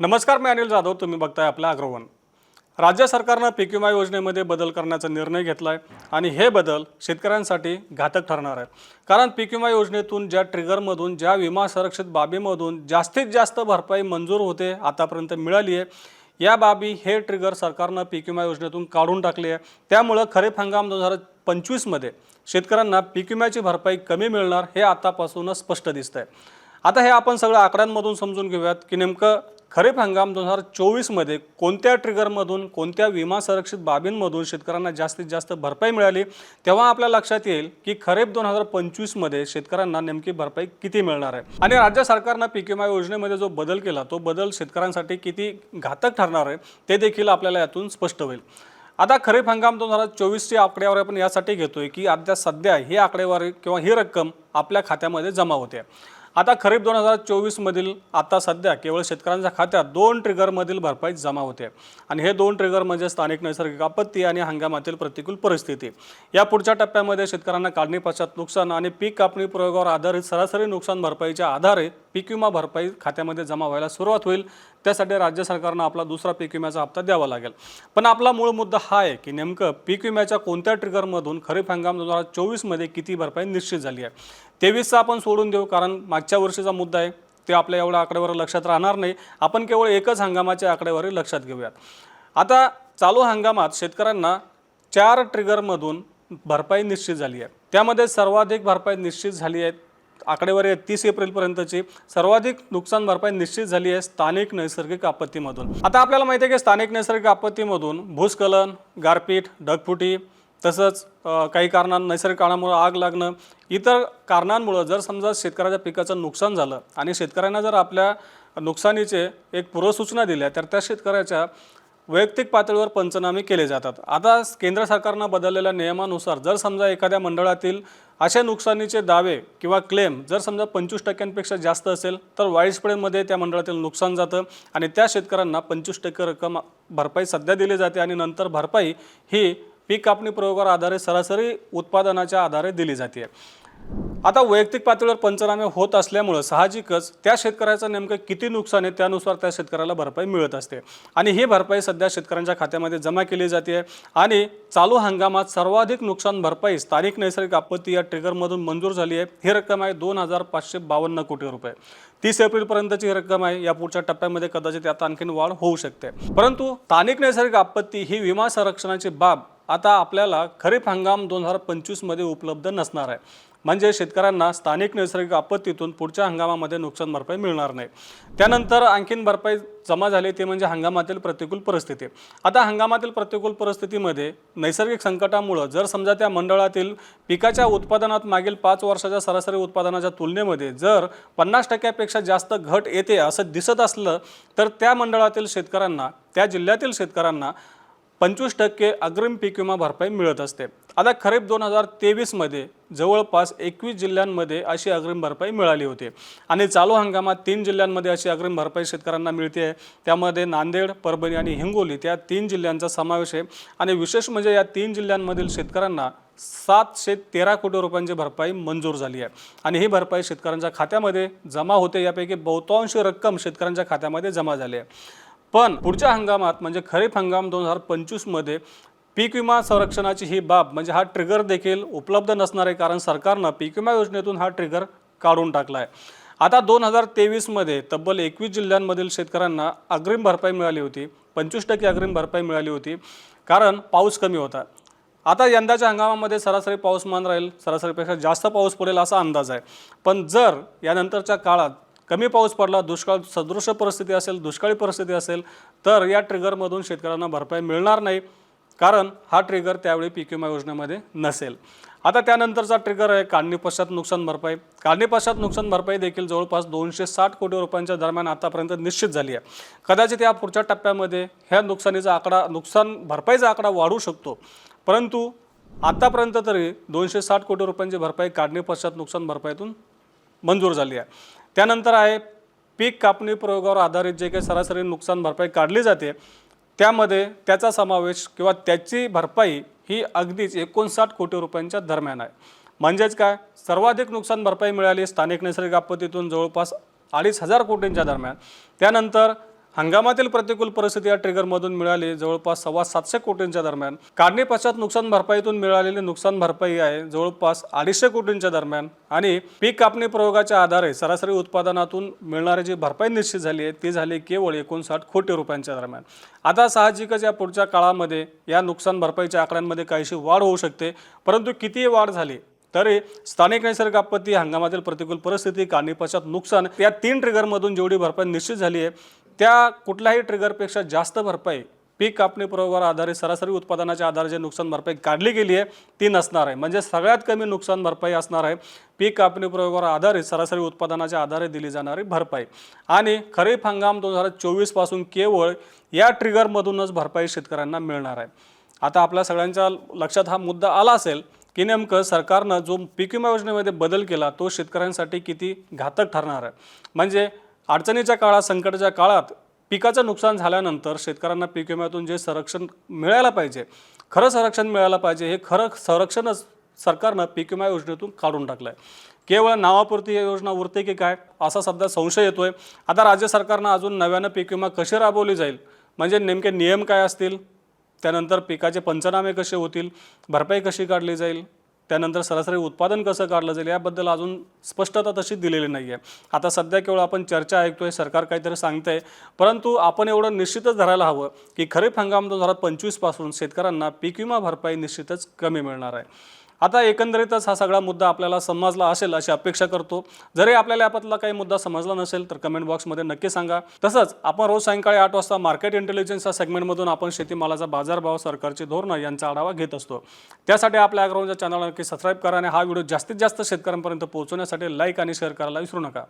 नमस्कार मी अनिल जाधव. तुम्ही बघताय आपलं अग्रवन. राज्य सरकारनं पीक विमा योजनेमध्ये बदल करण्याचा निर्णय घेतला आहे आणि हे बदल शेतकऱ्यांसाठी घातक ठरणार आहे. कारण पीक विमा योजनेतून ज्या ट्रिगरमधून ज्या विमा संरक्षित बाबीमधून जास्तीत जास्त भरपाई मंजूर होते आतापर्यंत मिळाली आहे. या बाबी हे ट्रिगर सरकारनं पीक विमा योजनेतून काढून टाकली आहे. त्यामुळं खरीप हंगाम दोन हजार पंचवीसमध्ये शेतकऱ्यांना पीक विम्याची भरपाई कमी मिळणार हे आतापासूनच स्पष्ट दिसतं आहे आता हे आपण सगळं आकड्यांमधून समजून घेऊयात की नेमकं खरीप हंगाम दोन हजार चोवीसमध्ये कोणत्या ट्रिगरमधून कोणत्या विमा संरक्षित बाबींमधून शेतकऱ्यांना जास्तीत जास्त भरपाई मिळाली? तेव्हा आपल्या लक्षात येईल की खरीप दोन हजार पंचवीसमध्ये शेतकऱ्यांना नेमकी भरपाई किती मिळणार आहे? आणि राज्य सरकारनं पीक विमा योजनेमध्ये जो बदल केला तो बदल शेतकऱ्यांसाठी किती घातक ठरणार आहे ते देखील आपल्याला यातून स्पष्ट होईल. आता खरीप हंगाम दोन हजार चोवीसची आकडेवारी आपण यासाठी घेतोय की आता सध्या ही आकडेवारी किंवा ही रक्कम आपल्या खात्यामध्ये जमा होते. आता खरीप दोन हजार चोवीसमधील आता सध्या केवळ शेतकऱ्यांच्या खात्यात दोन ट्रिगरमधील भरपाई जमा होते. आणि हे दोन ट्रिगर म्हणजे स्थानिक नैसर्गिक आपत्ती आणि हंगामातील प्रतिकूल परिस्थिती. या पुढच्या टप्प्यामध्ये शेतकऱ्यांना काढणी पश्चात नुकसान आणि पीक कापणी प्रयोगावर आधारित सरासरी नुकसान भरपाईच्या आधारे पीक विमा भरपाई खात्यामध्ये जमा व्हायला सुरुवात होईल. त्यासाठी राज्य सरकारनं आपला दुसरा पीक विम्याचा हप्ता द्यावा लागेल. पण आपला मूळ मुद्दा हा आहे की नेमकं पीक विम्याच्या कोणत्या ट्रिगरमधून खरीप हंगाम दोन हजार चोवीसमध्ये किती भरपाई निश्चित झाली आहे? तेवीसचा आपण सोडून देऊ कारण मागच्या वर्षीचा मुद्दा आहे. ते आपल्या एवढ्या आकडेवारी लक्षात राहणार नाही. आपण केवळ एकच हंगामाच्या आकडेवारी लक्षात घेऊयात. आता चालू हंगामात शेतकऱ्यांना चार ट्रिगरमधून भरपाई निश्चित झाली आहे. त्यामध्ये सर्वाधिक भरपाई निश्चित झाली आहे आकडेवारी आहे. तीस एप्रिलपर्यंतची सर्वाधिक नुकसान भरपाई निश्चित झाली आहे स्थानिक नैसर्गिक आपत्तीमधून. आता आपल्याला माहिती आहे की स्थानिक नैसर्गिक आपत्तीमधून भूस्खलन गारपीट ढगफुटी तसंच काही कारणां नैसर्गिक कारणामुळे आग लागणं इतर कारणांमुळं जर समजा शेतकऱ्याच्या पिकाचं नुकसान झालं आणि शेतकऱ्यांना जर आपल्या नुकसानीचे एक पूर्वसूचना दिल्या तर त्या शेतकऱ्याच्या वैयक्तिक पातळीवर पंचनामे केले जातात. आता केंद्र सरकारनं बदललेल्या नियमानुसार जर समजा एखाद्या मंडळातील अशा नुकसानीचे दावे किंवा क्लेम जर समजा पंचवीस टक्क्यांपेक्षा जास्त असेल तर वाईसपडेमध्ये त्या मंडळातील नुकसान जातं आणि त्या शेतकऱ्यांना पंचवीस टक्के रक्कम भरपाई सध्या दिली जाते आणि नंतर भरपाई ही पीक कापणी प्रयोगावर आधारे सरासरी उत्पादनाच्या आधारे दिली जाते. आता वैयक्तिक पातळीवर पंचनामे होत असल्यामुळं साहजिकच त्या शेतकऱ्याचं नेमकं किती नुकसान आहे त्यानुसार त्या शेतकऱ्याला भरपाई मिळत असते. आणि ही भरपाई सध्या शेतकऱ्यांच्या खात्यामध्ये जमा केली जाते आणि चालू हंगामात सर्वाधिक नुकसान भरपाई स्थानिक नैसर्गिक आपत्ती या ट्रिगरमधून मंजूर झाली आहे. ही रक्कम आहे दोन हजार पाचशे बावन्न कोटी रुपये. तीस एप्रिलपर्यंतची ही रक्कम आहे. या पुढच्या टप्प्यामध्ये कदाचित यात आणखीन वाढ होऊ शकते. परंतु स्थानिक नैसर्गिक आपत्ती ही विमा संरक्षणाची बाब आता आपल्याला खरीप हंगाम दोन हजार पंचवीसमध्ये उपलब्ध नसणार आहे. म्हणजे शेतकऱ्यांना स्थानिक नैसर्गिक आपत्तीतून पुढच्या हंगामामध्ये नुकसान भरपाई मिळणार नाही. त्यानंतर आणखीन भरपाई जमा झाली ते म्हणजे हंगामातील प्रतिकूल परिस्थिती. आता हंगामातील प्रतिकूल परिस्थितीमध्ये नैसर्गिक संकटामुळं जर समजा त्या मंडळातील पिकाच्या उत्पादनात मागील पाच वर्षाच्या सरासरी उत्पादनाच्या तुलनेमध्ये जर पन्नास टक्क्यापेक्षा जास्त घट येते असं दिसत असलं तर त्या मंडळातील शेतकऱ्यांना त्या जिल्ह्यातील शेतकऱ्यांना पंचवीस टक्के अग्रिम पीक विमा भरपाई मिळत असते. आता खरीप दोन हजार तेवीसमध्ये जवळपास एकवीस जिल्ह्यांमध्ये अशी अग्रिम भरपाई मिळाली होती. आणि चालू हंगामात तीन जिल्ह्यांमध्ये अशी अग्रिम भरपाई शेतकऱ्यांना मिळते. आहे त्यामध्ये नांदेड परभणी आणि हिंगोली त्या तीन जिल्ह्यांचा समावेश आहे. आणि विशेष म्हणजे या तीन जिल्ह्यांमधील शेतकऱ्यांना सातशे तेरा कोटी रुपयांची भरपाई मंजूर झाली आहे. आणि ही भरपाई शेतकऱ्यांच्या खात्यामध्ये जमा होते. यापैकी बहुतांश रक्कम शेतकऱ्यांच्या खात्यामध्ये जमा झाली आहे. पण पुढच्या हंगामात म्हणजे खरीप हंगाम दोन हजार पंचवीसमध्ये पीक विमा संरक्षणाची ही बाब म्हणजे हा ट्रिगर देखील उपलब्ध नसणार आहे कारण सरकारनं पीक विमा योजनेतून हा ट्रिगर काढून टाकला आहे आता दोन हजार तेवीसमध्ये तब्बल एकवीस जिल्ह्यांमधील शेतकऱ्यांना अग्रिम भरपाई मिळाली होती. पंचवीस टक्के अग्रिम भरपाई मिळाली होती कारण पाऊस कमी होता. आता यंदाच्या हंगामामध्ये सरासरी पाऊसमान राहील सरासरीपेक्षा जास्त पाऊस पडेल असा अंदाज आहे. पण जर यानंतरच्या काळात कमी पाऊस पडला दुष्काळ सदृश परिस्थिती असेल दुष्काळी परिस्थिती असेल तर या ट्रिगरमधून शेतकऱ्यांना भरपाई मिळणार नाही. कारण हा ट्रिगर त्यावेळी पीक विमा योजनेमध्ये नसेल. आता त्यानंतरचा ट्रिगर आहे काढणी पश्चात नुकसान भरपाई. काढणी पश्चात नुकसान भरपाई देखील जवळपास दोनशे साठ कोटी रुपयांच्या दरम्यान आतापर्यंत निश्चित झाली आहे. कदाचित या पुढच्या टप्प्यामध्ये ह्या नुकसानीचा आकडा नुकसान भरपाईचा आकडा वाढू शकतो. परंतु आतापर्यंत तरी दोनशे साठ कोटी रुपयांची भरपाई काढणी पश्चात नुकसान भरपाईतून मंजूर झाली आहे. त्यानंतर आहे पीक कापणी प्रयोगावर आधारित जे काही सरासरी नुकसान भरपाई काढली जाते त्यामध्ये त्याचा समावेश किंवा त्याची भरपाई ही अगदीच एकोणसाठ कोटी रुपयांच्या दरम्यान आहे. म्हणजेच काय सर्वाधिक नुकसान भरपाई मिळाली स्थानिक नैसर्गिक आपत्तीतून जवळपास अडीच हजार कोटींच्या दरम्यान. त्यानंतर हंगामातील प्रतिकूल परिस्थिती या ट्रिगरमधून मिळाली. जवळपास सव्वा सातशे कोटींच्या दरम्यान काढणी पश्चात नुकसान भरपाईतून मिळालेली नुकसान भरपाई आहे. जवळपास अडीचशे कोटींच्या दरम्यान आणि पीक कापणी प्रयोगाच्या आधारे सरासरी उत्पादनातून मिळणारी जी भरपाई निश्चित झाली आहे ती झाली केवळ एकोणसाठ कोटी रुपयांच्या दरम्यान. आता साहजिकच या पुढच्या काळामध्ये या नुकसान भरपाईच्या आकड्यांमध्ये काहीशी वाढ होऊ शकते. परंतु किती वाढ झाली तरी स्थानिक नैसर्गिक आपत्ती हंगामातील प्रतिकूल परिस्थिती काढणी पश्चात नुकसान या तीन ट्रिगरमधून जेवढी भरपाई निश्चित झाली आहे त्या कुठल्याही ट्रिगरपेक्षा जास्त भरपाई पीक कापणी प्रयोगावर आधारित सरासरी उत्पादनाच्या आधारे जे नुकसान भरपाई काढली गेली आहे ती नसणार आहे. म्हणजे सगळ्यात कमी नुकसान भरपाई असणार आहे पीक कापणी प्रयोगावर आधारित सरासरी उत्पादनाच्या आधारे दिली जाणारी भरपाई. आणि खरीप हंगाम दोन हजार चोवीसपासून केवळ या ट्रिगरमधूनच भरपाई शेतकऱ्यांना मिळणार आहे. आता आपल्या सगळ्यांच्या लक्षात हा मुद्दा आला असेल की नेमकं सरकारनं जो पीक विमा योजनेमध्ये बदल केला तो शेतकऱ्यांसाठी किती घातक ठरणार आहे. म्हणजे अडचणीच्या काळात संकटाच्या काळात पिकाचं नुकसान झाल्यानंतर शेतकऱ्यांना पीक विम्यातून जे संरक्षण मिळायला पाहिजे खरं संरक्षण मिळायला पाहिजे हे खरं संरक्षणच सरकारनं पीक विमा योजनेतून काढून टाकलं आहे केवळ नावापुरती ही योजना उरते की काय असा सध्या संशय येतोय. आता राज्य सरकारनं अजून नव्यानं पीक विमा कशी राबवली जाईल? म्हणजे नेमके नियम काय असतील? त्यानंतर पिकाचे पंचनामे कसे होतील? भरपाई कशी काढली जाईल? त्यानंतर सरासरी उत्पादन कसं काढलं जाईल याबद्दल अजून स्पष्टता तशी दिलेली नाही आहे. आता सध्या केवळ आपण चर्चा ऐकतोय सरकार काहीतरी सांगतंय. परंतु आपण एवढं निश्चितच धरायला हवं की खरीप हंगाम दोन हजार पंचवीसपासून शेतकऱ्यांना पीक विमा भरपाई निश्चितच कमी मिळणार आहे. आता एकंदरीतच हा सगळा मुद्दा आपल्याला समजला असेल अशी अपेक्षा करतो. जरी आपल्याला याबद्दला काही मुद्दा समजला नसेल तर कमेंट बॉक्समध्ये नक्की सांगा. तसंच आपण रोज सायंकाळी आठ वाजता मार्केट इंटेलिजन्स या सेगमेंटमधून आपण शेतीमालाचा बाजारभाव सरकारची धोरणं यांचा आढावा घेत असतो. त्यासाठी आपल्या अग्रवांच्या चॅनलला नक्की सबस्क्राईब करा आणि हा व्हिडिओ जास्तीत जास्त शेतकऱ्यांपर्यंत पोहोचवण्यासाठी लाईक आणि शेअर करायला विसरू नका.